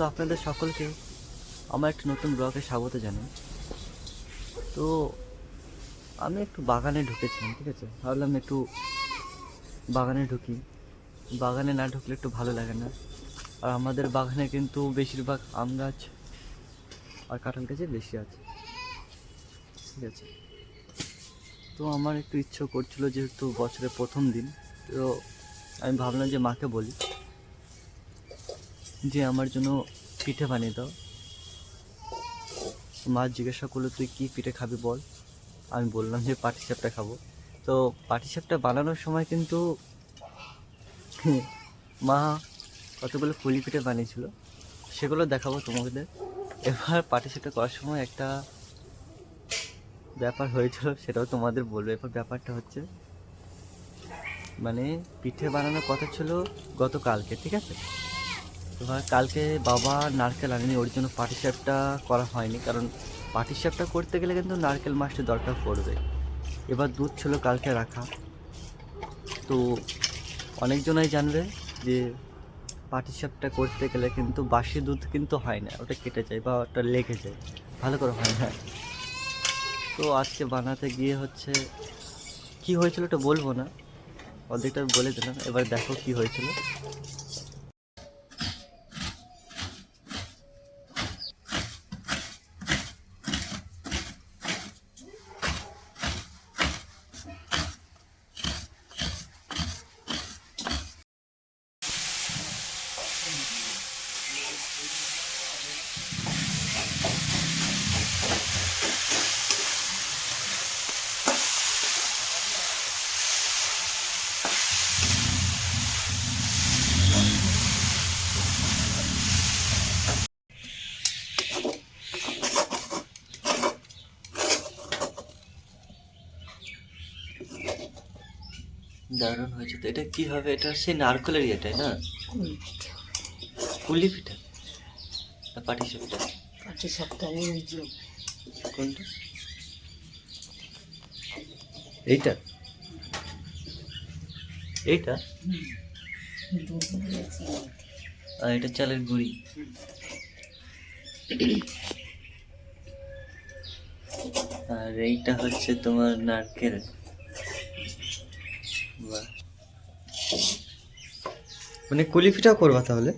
তো আপনাদের সকলকে আমার একটি নতুন ব্লগে স্বাগত জানাই। তো আমি একটু বাগানে ঢুকেছিলাম, ঠিক আছে? ভাবলাম একটু বাগানে ঢুকি। বাগানে না ঢুকলে একটু ভালো লাগে না। আর আমাদের বাগানে কিন্তু বেশিরভাগ আম গাছ আর কাঁঠাল গাছে বেশি আছে। ঠিক আছে? তো আমার একটু ইচ্ছে করছিল যেহেতু বছরের প্রথম দিন, তো আমি ভাবলাম যে মাকে বলি। যে আমার জন্য পিঠে বানিয়ে দাও। মা জিজ্ঞাসা করল, তুই কী পিঠে খাবি বল? আমি বললাম যে, পাটি সাপটা খাব। তো পাটি সাপটা বানানোর সময় কিন্তু মা কতগুলো পুলি পিঠে বানিয়েছিল সেগুলো দেখাবো তোমাদের। এবার পাটি সাপটা করার সময় একটা ব্যাপার হয়েছিল, সেটাও তোমাদের বলব। এবার ব্যাপারটা হচ্ছে মানে পিঠে বানানোর কথা ছিল গতকালকে, ঠিক আছে? এবার কালকে বাবা নারকেল আনেনি, ওর জন্য পাটিসাপটা করা হয়নি। কারণ পাটিসাপটা করতে গেলে কিন্তু নারকেল মাছটা দরকার পড়বে। এবার দুধ ছিল কালকে রাখা। তো অনেকজনাই জানবে যে পাটিসাপটা করতে গেলে কিন্তু বাসি দুধ কিন্তু হয় না, ওটা কেটে যায় বা ওটা লেগে যায়। ভালো করে হয় না। তো আজকে বানাতে গিয়ে হচ্ছে কি হয়েছিল ওটা বলব না, অর্ধেকটা বলে দিলাম। এবার দেখো কি হয়েছিল। হয়েছে তো? এটা কি হবে? এটা সেই নারকেলের ইয়েটাই না? পুলি পিঠা। না পাটি সাপটা পাটি সাপটা কোনটা? এইটা? এইটা? আর এটা চালের গুঁড়ি। আর এইটা হচ্ছে তোমার নারকেল। বাহ। মানে কুলি করবা তাহলে?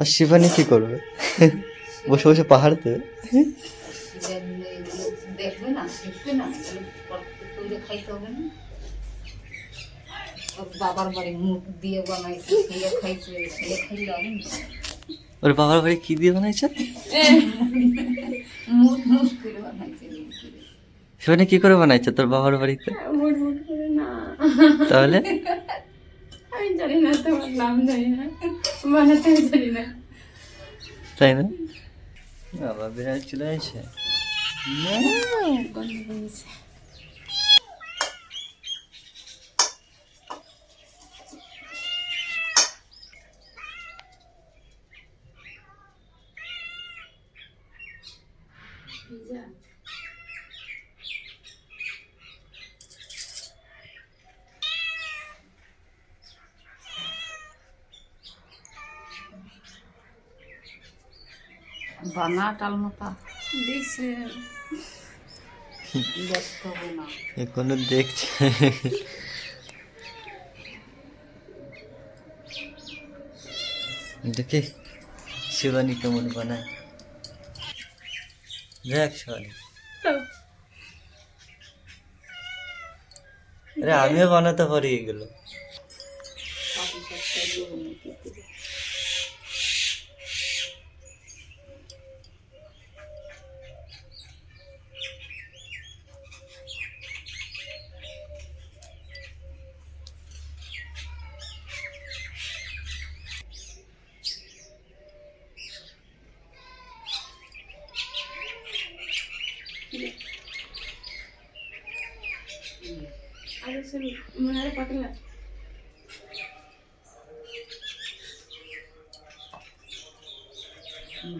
আর শিবানী কি করবে? বসে বসে পাহাড় দেখবে না শিখবে না তৈরি খাইতে বাবার বাড়ি মুখ দিয়ে বানাইছে, খেয়ে খাইছে, খেয়ে খাইলে হবে না। ওর বাবার বাড়ি কি দিয়ে বানাইছে? করে। কি করে বানাইছে তোর বাবার বাড়িতে? না। তাহলে? আমি জানি না তোমার নাম জানি না। বানাতে জানি না। তাই না? বাবা বিড়াল চলে আসে। বানা টালমতা ব্যস্ত এখনও দেখছে। দেখি শিবানী কেমন বানায়। আমিও বানাতে পারি এগুলো।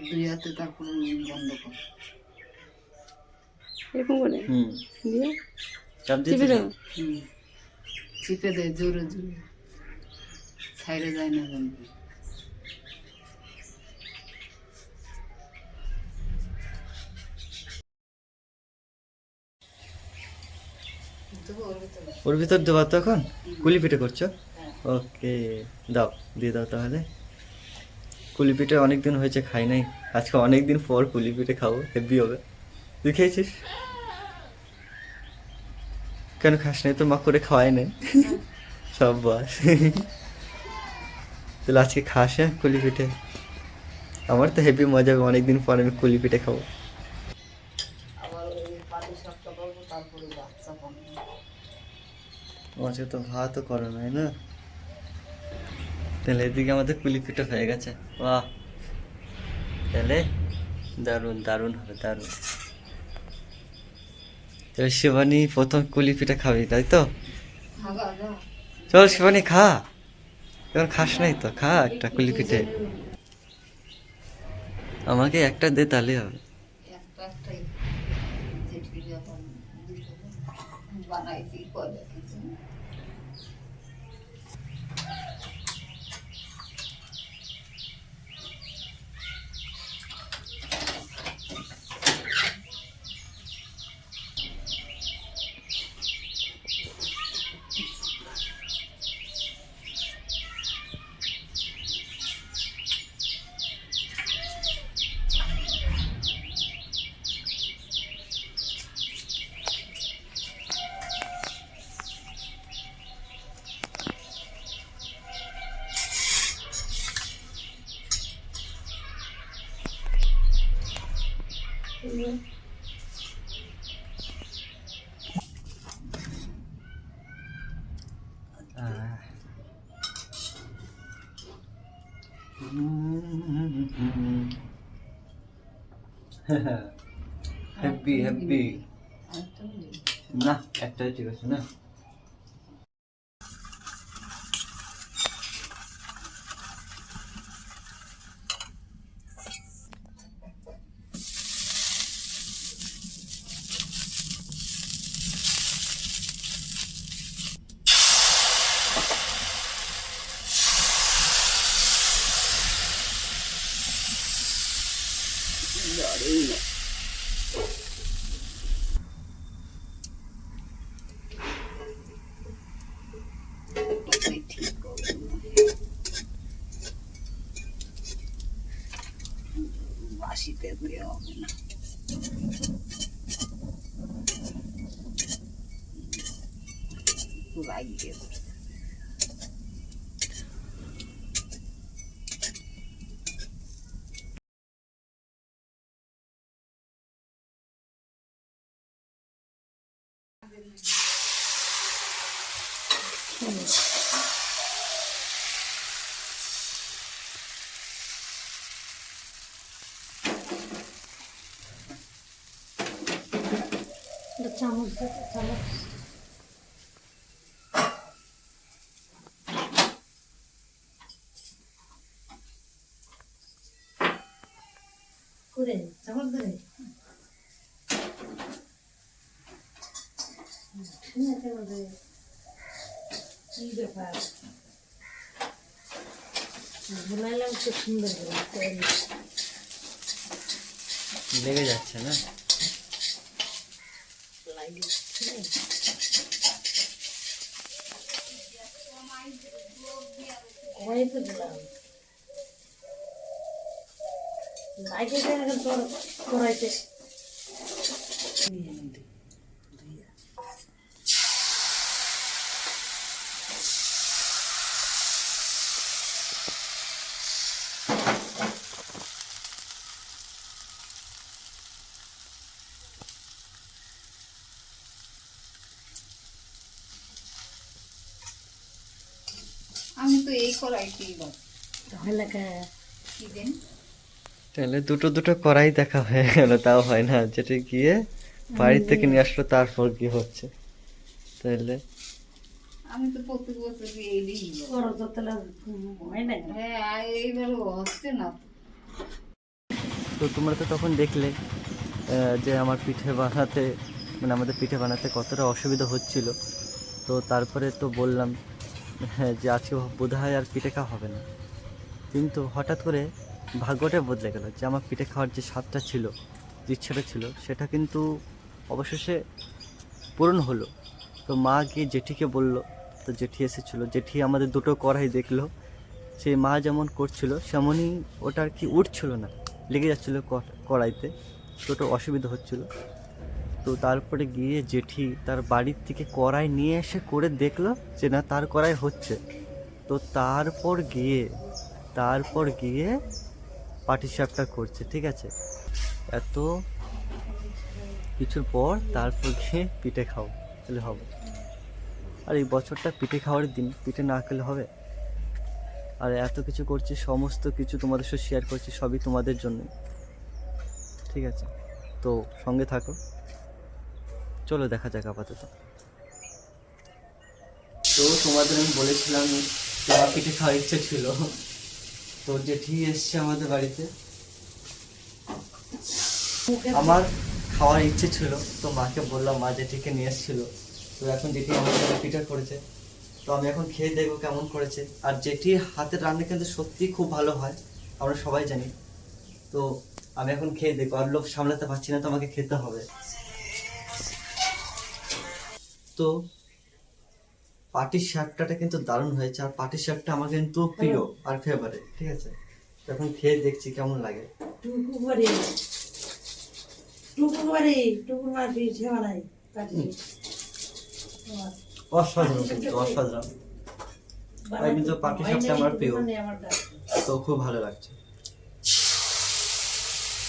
দুই হাতে তারপরে বন্ধ কর এরকম করে হুম দিয়ে চাপ চিপে হুম চিপে দেয় জোরে জোরে ছাইরে যায় না যেন ওর ভিতর দেওয়া তো এখন? কুলি পিঠে করছ? ওকে, দাও, দিয়ে দাও তাহলে। কুলি পিঠে অনেক দিন হয়েছে, খাই নাই। আজকে অনেক দিন পর কুলি পিঠে খাব, হেভি হবে। তুই খেয়েছিস? কেন খাস নাই? তোর মা করে খাওয়াই নাই। সব বাস। তাহলে আজকে খাস হ্যাঁ কুলি পিঠে? আমার তো হেভি মজা হবে, অনেকদিন পর আমি কুলি পিঠে খাব আবার ওই পাটি সাপটা করব তারপরে বাচ্চা বানাবো আজকে তো ভাতও করো নাই না? তাহলে এদিকে আমাদের কুলি পিঠে হয়ে গেছে। বাহ! তাহলে দারুণ দারুণ হবে দারুণ। তাহলে শিবানী প্রথম কুলি পিঠে খাবি তাই তো? চল শিবানী খা। এখন খাস নাই তো খা একটা কুলি পিঠে আমাকে একটা দে তাহলে হবে। একটা হ্যাপি হ্যাপি না একটাই ঠিক আছে না? এটাই ঠিক করব। বাসিতে দেওয়া হবে না লাগিয়ে দেবো। চামচ চামচ করে চামচ ধরে ঠিক আছে বলবে কি ব্যাপার বানাইলাম খুব সুন্দর করে লেগে যাচ্ছে না? লাইটে তোর কড়াইতে আমি তো এই করাইতেই বাস না কা? কি দেন? তাহলে দুটো দুটো করাই দেখা হয়ে গেল তাও হয় না। যেটা গিয়ে বাড়ি থেকে নিয়ে আসলো তারপর কি হচ্ছে? তাহলে আমি তো প্রত্যেক বছর এই দিই করো তো তাহলে হয় না। হ্যাঁ এইবার হচ্ছে না। তো। তোমরা তো তখন দেখলে যে আমার পিঠে বানাতে মানে আমাদের পিঠে বানাতে কতটা অসুবিধা হচ্ছিল। তো তারপরে তো বললাম যে আজকে বোধ হয় আর পিঠে খাওয়া হবে না। কিন্তু হঠাৎ করে ভাগ্যটা বদলে গেল যে আমার পিঠে খাওয়ার যে স্বাদটা ছিল, যে ইচ্ছাটা ছিল, সেটা কিন্তু অবশেষে পূরণ হলো। তো মা গিয়ে জেঠিকে বলল, তো জেঠি এসেছিল, জেঠি আমাদের দুটো কড়াই দেখল সেই মা যেমন করছিল, সেমনই ওটা আর কি উঠছিল না, লেগে যাচ্ছিল কড়াইতে। তো ওটা অসুবিধা হচ্ছিল। তো তারপরে গিয়ে জেঠি তার বাড়ির থেকে কড়াই নিয়ে এসে করে দেখল যে না, তার কড়াই হচ্ছে। তো তারপর গিয়ে তারপর গিয়ে পাটিসাপটা করছে, ঠিক আছে? এত কিছুর পর তারপর গিয়ে পিঠে খাও, তাহলে হবে। আর এই বছরটা পিঠে খাওয়ার দিন, পিঠে না খেলে হবে। আর এত কিছু করছি, সমস্ত কিছু তোমাদের সাথে শেয়ার করছি, সবই তোমাদের জন্য ঠিক আছে? তো সঙ্গে থাকো। চলো দেখা যাক আপাতত। তো তোমাদের আমি বলেছিলাম যে আমার পিঠে খাওয়ার ইচ্ছে ছিল। তো জেঠি এসছে আমাদের বাড়িতে। আমার খাওয়ার ইচ্ছে ছিল, তো মাকে বললাম, মা জেঠিকে নিয়ে এসেছিল। তো এখন জেঠি আমার পিঠা করেছে। তো আমি এখন খেয়ে দেখব কেমন করেছে। আর জেঠির হাতের রান্না কিন্তু সত্যি খুব ভালো হয়, আমরা সবাই জানি। তো আমি এখন খেয়ে দেখব, আর লোভ সামলাতে পারছি না তো আমাকে খেতে হবে। তো পাটির শাকটাটা কিন্তু দারুণ হয়েছে আর পাটির শাকটা আমার কিন্তু প্রিয় আর ফেভারিট ঠিক আছে? এখন খেয়ে দেখছি কেমন লাগে। অসাধারণ কিন্তু অসাধারণ। আমার প্রিয়। তো খুব ভালো লাগছে।